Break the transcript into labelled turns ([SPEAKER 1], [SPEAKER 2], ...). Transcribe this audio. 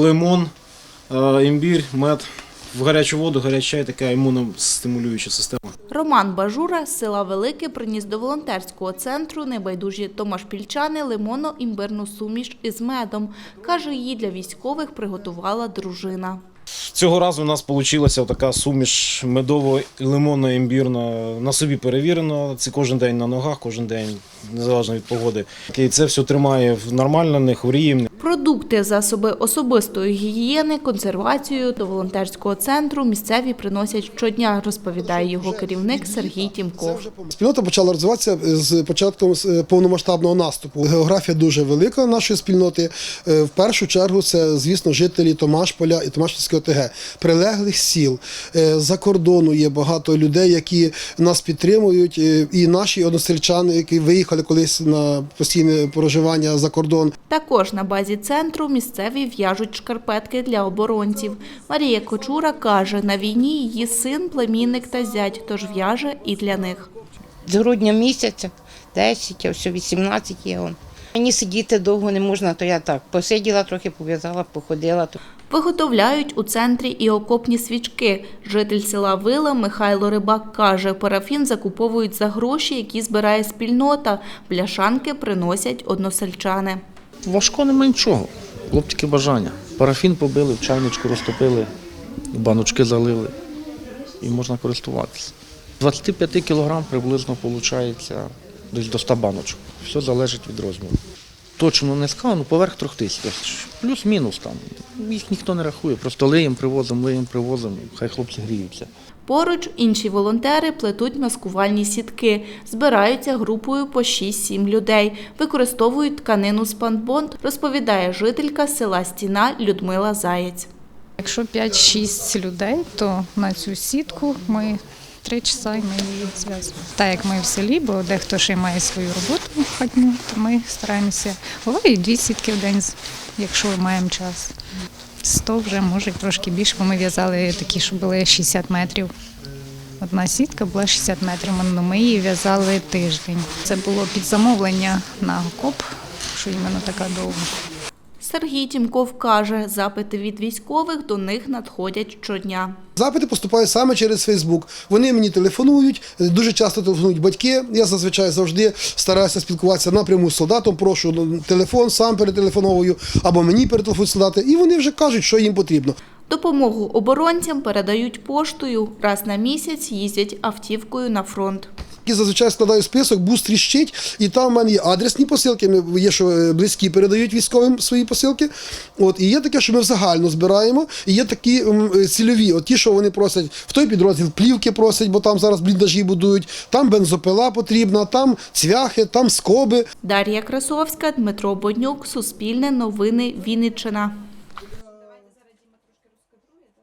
[SPEAKER 1] лимон, е, імбір, мед. В гарячу воду, гарячий чай, така імуностимулююча система.
[SPEAKER 2] Роман Бажура з села Велике приніс до волонтерського центру небайдужі томашпільчани лимонно-імбирну суміш із медом. Каже, її для військових приготувала дружина.
[SPEAKER 1] Цього разу у нас вийшла така суміш медово-лимонно-імбірна. На собі перевірено. Це кожен день на ногах, кожен день, незалежно від погоди. І це все тримає в нормально, не хворіємо.
[SPEAKER 2] Продукти, засоби особистої гігієни, консервацію до волонтерського центру місцеві приносять щодня, розповідає його керівник Сергій Тімков.
[SPEAKER 3] Спільнота почала розвиватися з початком е, повномасштабного наступу. Географія дуже велика нашої спільноти. Е, В першу чергу це, звісно, жителі Томашполя і Томашпільської ОТГ, прилеглих сіл. Е, За кордону є багато людей, які нас підтримують. І наші односельчани, які виїхали колись на постійне проживання за кордон.
[SPEAKER 2] Також на базі центру місцеві в'яжуть шкарпетки для оборонців. Марія Кочура каже, на війні її син, племінник та зять, тож в'яже і для них.
[SPEAKER 4] з грудня місяця, 10, а все 18 є он. Мені сидіти довго не можна, то я так посиділа, трохи пов'язала, походила.
[SPEAKER 2] Виготовляють у центрі і окопні свічки. Житель села Вила Михайло Рибак каже, парафін закуповують за гроші, які збирає спільнота. Бляшанки приносять односельчани.
[SPEAKER 5] Важко нема нічого. Було б тільки бажання. Парафін побили, в чайничку розтопили, баночки залили і можна користуватися. 25 кілограм приблизно виходить десь до 100 баночок. Все залежить від розміру. Точно не скажу, ну поверх трьох тисяч. Плюс-мінус там. Їх ніхто не рахує. Просто лиєм привозимо, лиєм привозимо, хай хлопці гріються.
[SPEAKER 2] Поруч інші волонтери плетуть маскувальні сітки. Збираються групою по 6-7 людей. Використовують тканину з спанбонд, розповідає жителька села Стіна Людмила Заєць.
[SPEAKER 6] Якщо 5-6 людей, то на цю сітку ми три часа і ми її зв'язуємо. Так як ми в селі, бо дехто ще має свою роботу хатню, то ми стараємося. Буває дві сітки в день, якщо маємо час. 100 вже може трошки більше, бо ми в'язали такі, що були 60 метрів. Одна сітка була 60 метрів, але ми її в'язали тиждень. Це було під замовлення на окоп, що іменно така довга.
[SPEAKER 2] Сергій Тімков каже, запити від військових до них надходять щодня.
[SPEAKER 3] Запити поступають саме через Фейсбук. Вони мені телефонують, дуже часто телефонують батьки. Я зазвичай завжди стараюся спілкуватися напряму з солдатом. Прошу телефон, сам перетелефоновую, або мені перетелефонують солдати, і вони вже кажуть, що їм потрібно.
[SPEAKER 2] Допомогу оборонцям передають поштою. Раз на місяць їздять автівкою на фронт.
[SPEAKER 3] І зазвичай складаю список, бус тріщить, і там в мене є адресні посилки. Є, що е, близькі передають військовим свої посилки. От і є таке, що ми взагально збираємо. І є такі е, цільові, от ті, що вони просять в той підрозділ плівки просять, бо там зараз бліндажі будують, там бензопила потрібна, там цвяхи, там скоби.
[SPEAKER 2] Дар'я Красовська, Дмитро Боднюк, Суспільне новини, Вінниччина.